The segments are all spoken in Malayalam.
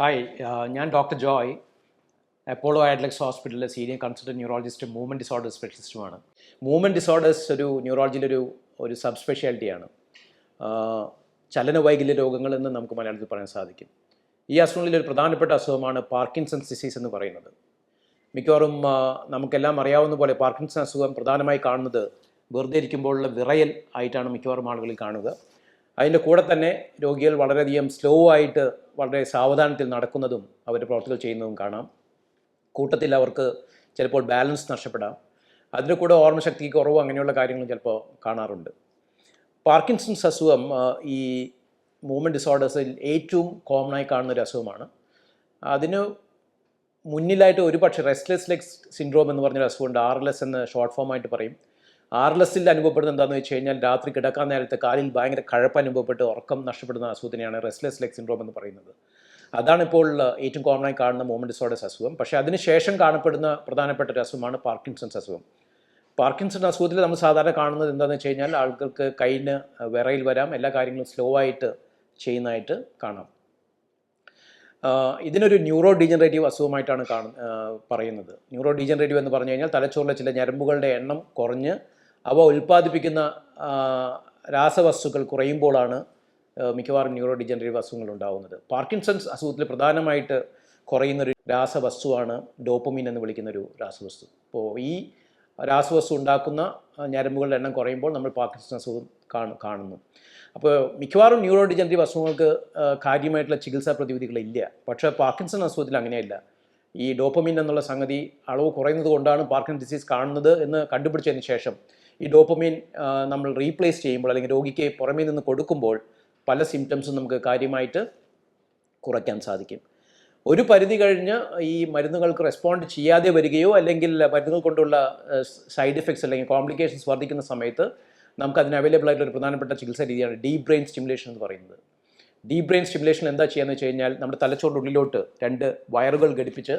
ഹായ് ഞാൻ ഡോക്ടർ ജോയ് അപ്പോളോ ആഡ്ലക്സ് ഹോസ്പിറ്റലിലെ സീനിയർ കൺസൾട്ടന്റ് ന്യൂറോളജിസ്റ്റും മൂവ്മെന്റ് ഡിസോർഡർ സ്പെഷ്യലിസ്റ്റുമാണ് മൂവ്മെന്റ് ഡിസോർഡേഴ്സ് ഒരു ന്യൂറോളജിയിലെ ഒരു ഒരു സബ് സ്പെഷ്യാലിറ്റിയാണ് ചലനവൈകല്യ രോഗങ്ങൾ എന്ന് നമുക്ക് മലയാളത്തിൽ പറയാൻ സാധിക്കും. ഈ അസുഖങ്ങളിൽ ഒരു പ്രധാനപ്പെട്ട അസുഖമാണ് പാർക്കിൻസൺസ് ഡിസീസ് എന്ന് പറയുന്നത്. മിക്കവാറും നമുക്കെല്ലാം അറിയാവുന്ന പോലെ പാർക്കിൻസൺ അസുഖം പ്രധാനമായി കാണുന്നത് വെറുതെ ഇരിക്കുമ്പോഴുള്ള വിറയൽ ആയിട്ടാണ് മിക്കവാറും ആളുകളിൽ കാണുക. അതിന്റെ കൂടെ തന്നെ രോഗികൾ വളരെയധികം സ്ലോ ആയിട്ട് വളരെ സാവധാനത്തിൽ നടക്കുന്നതും അവരുടെ പ്രവർത്തികൾ ചെയ്യുന്നതും കാണാം. കൂട്ടത്തിൽ അവർക്ക് ചിലപ്പോൾ ബാലൻസ് നഷ്ടപ്പെടാം. അതിന്റെ കൂടെ ഓർമ്മശക്തി കുറവ് അങ്ങനെയുള്ള കാര്യങ്ങളും ചിലപ്പോൾ കാണാറുണ്ട്. പാർക്കിൻസൺസ് അസുഖം ഈ മൂവ്മെന്റ് ഡിസോർഡേഴ്സിൽ ഏറ്റവും കോമൺ ആയി കാണുന്ന ഒരു അസുഖമാണ്. അതിന് മുന്നിലായിട്ട് ഒരു പക്ഷേ റെസ്റ്റ്ലെസ് ലെഗ് സിൻഡ്രോം എന്ന് പറഞ്ഞൊരു അസുഖമുണ്ട്. ആർ എൽ എസ് എന്ന് ഷോർട്ട് ഫോം ആയിട്ട് പറയും. ആർ എൽ എസിൽ അനുഭവപ്പെടുന്നത് എന്താണെന്ന് വെച്ച് കഴിഞ്ഞാൽ രാത്രി കിടക്കാൻ നേരത്തെ കാലിൽ ഭയങ്കര കഴപ്പ് അനുഭവപ്പെട്ട് ഉറക്കം നഷ്ടപ്പെടുന്ന അസുഖത്തിനെയാണ് റെസ്റ്റ്ലെസ് ലെഗ് സിൻഡ്രോം എന്ന് പറയുന്നത്. അതാണ് ഇപ്പോൾ ഏറ്റവും കോമൺ ആയി കാണുന്ന മൂവ്മെന്റ് ഡിസോർഡേഴ്സ് അസുഖം. പക്ഷേ അതിനുശേഷം കാണപ്പെടുന്ന പ്രധാനപ്പെട്ട ഒരു അസുഖമാണ് പാർക്കിൻസൺസ് അസുഖം. പാർക്കിൻസൺ അസുഖത്തിൽ നമ്മൾ സാധാരണ കാണുന്നത് എന്താണെന്ന് വെച്ച് കഴിഞ്ഞാൽ ആൾക്കാർക്ക് കയ്യിന് വിറയിൽ വരാം എല്ലാ കാര്യങ്ങളും സ്ലോ ആയിട്ട് ചെയ്യുന്നതായിട്ട് കാണാം. ഇതിനൊരു ന്യൂറോ ഡീജനറേറ്റീവ് അസുഖമായിട്ടാണ് കാണു പറയുന്നത്. ന്യൂറോ ഡീജനറേറ്റീവ് എന്ന് പറഞ്ഞു കഴിഞ്ഞാൽ തലച്ചോറിലെ ചില ഞരമ്പുകളുടെ എണ്ണം കുറഞ്ഞ് അവ ഉൽപ്പാദിപ്പിക്കുന്ന രാസവസ്തുക്കൾ കുറയുമ്പോഴാണ് മിക്കവാറും ന്യൂറോ ഡിജനറേറ്റീവ് അസുഖങ്ങൾ ഉണ്ടാകുന്നത് പാർക്കിൻസൺസ് അസുഖത്തിൽ പ്രധാനമായിട്ട് കുറയുന്നൊരു രാസവസ്തുവാണ് ഡോപ്പമീൻ എന്ന് വിളിക്കുന്ന ഒരു രാസവസ്തു. അപ്പോൾ ഈ രാസവസ്തു ഉണ്ടാക്കുന്ന ഞരമ്പുകളുടെ എണ്ണം കുറയുമ്പോൾ നമ്മൾ പാർക്കിൻസൺ അസുഖം കാണു കാണുന്നു. അപ്പോൾ മിക്കവാറും ന്യൂറോ ഡിജനറേറ്റീവ് അസുഖങ്ങൾക്ക് കാര്യമായിട്ടുള്ള ചികിത്സാ പ്രതിവിധികളില്ല. പക്ഷേ പാർക്കിൻസൺ അസുഖത്തിൽ അങ്ങനെയല്ല. ഈ ഡോപ്പമിൻ എന്നുള്ള സംഗതി അളവ് കുറയുന്നത് കൊണ്ടാണ് പാർക്കിൻ ഡിസീസ് കാണുന്നത് എന്ന് കണ്ടുപിടിച്ചതിന് ശേഷം ഈ ഡോപ്പമീൻ നമ്മൾ റീപ്ലേസ് ചെയ്യുമ്പോൾ അല്ലെങ്കിൽ രോഗിക്ക് പുറമേ നിന്ന് കൊടുക്കുമ്പോൾ പല സിംറ്റംസും നമുക്ക് കാര്യമായിട്ട് കുറയ്ക്കാൻ സാധിക്കും. ഒരു പരിധി കഴിഞ്ഞ് ഈ മരുന്നുകൾക്ക് റെസ്പോണ്ട് ചെയ്യാതെ വരികയോ അല്ലെങ്കിൽ മരുന്നുകൾ കൊണ്ടുള്ള സൈഡ് എഫക്ട്സ് അല്ലെങ്കിൽ കോംപ്ലിക്കേഷൻസ് വർദ്ധിക്കുന്ന സമയത്ത് നമുക്ക് അതിന് അവൈലബിൾ ആയിട്ടുള്ള ഒരു പ്രധാനപ്പെട്ട ചികിത്സാ രീതിയാണ് ഡീപ് ബ്രെയിൻ സ്റ്റിമുലേഷൻ എന്ന് പറയുന്നത്. ഡീപ് ബ്രെയിൻ സ്റ്റിമുലേഷൻ എന്താ ചെയ്യാന്ന് വെച്ച് കഴിഞ്ഞാൽ നമ്മുടെ തലച്ചോറിന്റെ ഉള്ളിലോട്ട് രണ്ട് വയറുകൾ ഘടിപ്പിച്ച്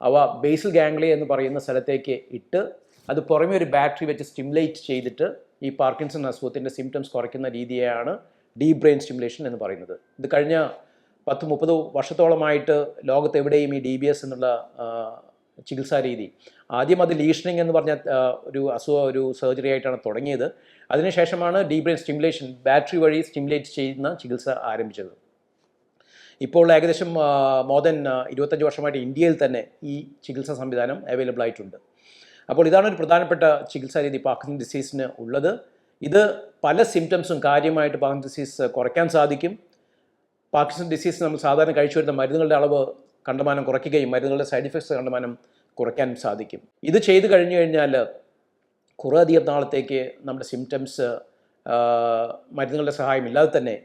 അവ ബേസൽ ഗാംഗ്ലി എന്ന് പറയുന്ന സ്ഥലത്തേക്ക് ഇട്ട് അത് പുറമേ ഒരു ബാറ്ററി വെച്ച് സ്റ്റിമുലേറ്റ് ചെയ്തിട്ട് ഈ പാർക്കിൻസൺ അസുഖത്തിന്റെ സിംറ്റംസ് കുറയ്ക്കുന്ന രീതിയാണ് ഡീപ് ബ്രെയിൻ സ്റ്റിമുലേഷൻ എന്ന് പറയുന്നത്. ഇത് കഴിഞ്ഞ പത്ത് മുപ്പത് വർഷത്തോളമായിട്ട് ലോകത്ത് എവിടെയും ഈ ഡി ബി എസ് എന്നുള്ള ചികിത്സാ രീതി ആദ്യം അത് ലീഷനിങ് എന്ന് പറഞ്ഞ ഒരു അസുഖ ഒരു സർജറി ആയിട്ടാണ് തുടങ്ങിയത്. അതിനുശേഷമാണ് ഡീ ബ്രെയിൻ സ്റ്റിമുലേഷൻ ബാറ്ററി വഴി സ്റ്റിമുലേറ്റ് ചെയ്യുന്ന ചികിത്സ ആരംഭിച്ചത്. ഇപ്പോൾ ഏകദേശം മോർ ദൻ ഇരുപത്തഞ്ച് വർഷമായിട്ട് ഇന്ത്യയിൽ തന്നെ ഈ ചികിത്സാ സംവിധാനം അവൈലബിൾ ആയിട്ടുണ്ട്. അപ്പോൾ ഇതാണ് ഒരു പ്രധാനപ്പെട്ട ചികിത്സാ രീതി പാർക്കിൻസൺ ഡിസീസിന് ഉള്ളത്. ഇത് പല സിംറ്റംസും കാര്യമായിട്ട് പാർക്കിൻസൺ ഡിസീസ് കുറയ്ക്കാൻ സാധിക്കും. പാർക്കിൻസൺ ഡിസീസ് നമ്മൾ സാധാരണ കഴിച്ചു വരുന്ന മരുന്നുകളുടെ അളവ് കണ്ടമാനം കുറയ്ക്കുകയും മരുന്നുകളുടെ സൈഡ് ഇഫക്ട്സ് കണ്ടമാനം കുറയ്ക്കാൻ സാധിക്കും. ഇത് ചെയ്തു കഴിഞ്ഞു കഴിഞ്ഞാൽ കുറേ അധികം നാളത്തേക്ക് നമ്മുടെ സിംറ്റംസ് മരുന്നുകളുടെ സഹായമില്ലാതെ തന്നെ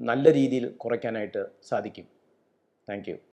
നല്ല രീതിയിൽ കുറയ്ക്കാനായിട്ട് സാധിക്കും. താങ്ക്